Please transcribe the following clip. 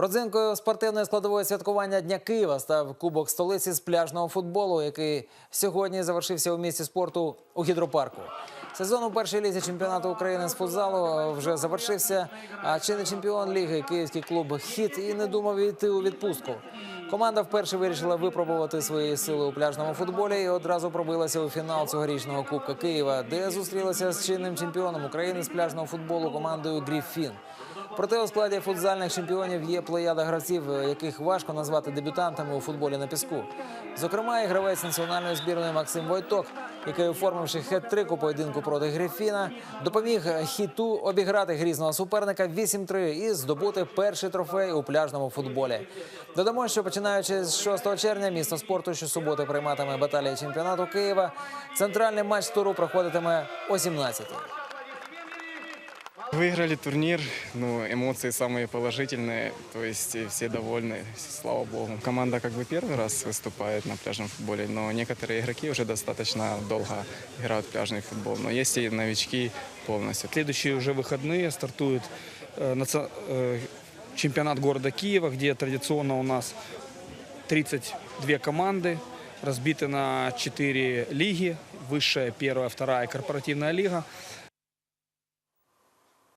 Родзинкою спортивної складової святкування Дня Києва став Кубок столиці з пляжного футболу, який сьогодні завершився у місті спорту у гідропарку. Сезон у першій лізі чемпіонату України з футзалу вже завершився. А чинний чемпіон ліги київський клуб Хіт і не думав йти у відпустку. Команда вперше вирішила випробувати свої сили у пляжному футболі і одразу пробилася у фінал цьогорічного Кубка Києва, де зустрілася з чинним чемпіоном України з пляжного футболу командою Гріфін. Проте у складі футзальних чемпіонів є плеяда гравців, яких важко назвати дебютантами у футболі на піску. Зокрема, і гравець національної збірної Максим Войток, який, оформивши хет-трик у поєдинку проти Грифіна, допоміг хіту обіграти грізного суперника 8-3 і здобути перший трофей у пляжному футболі. Додамо, що починаючи з 6 червня, місто спорту щосуботи прийматиме баталії чемпіонату Києва. Центральний матч туру проходитиме о 17-й. Выиграли турнир, ну, эмоции самые положительные, то есть все довольны, слава богу. Команда как бы первый раз выступает на пляжном футболе, но некоторые игроки уже достаточно долго играют в пляжный футбол, но есть и новички полностью. Следующие уже выходные стартует э, наци- э, чемпионат города Киева, где традиционно у нас 32 команды, разбиты на 4 лиги. Высшая, первая, вторая корпоративная лига.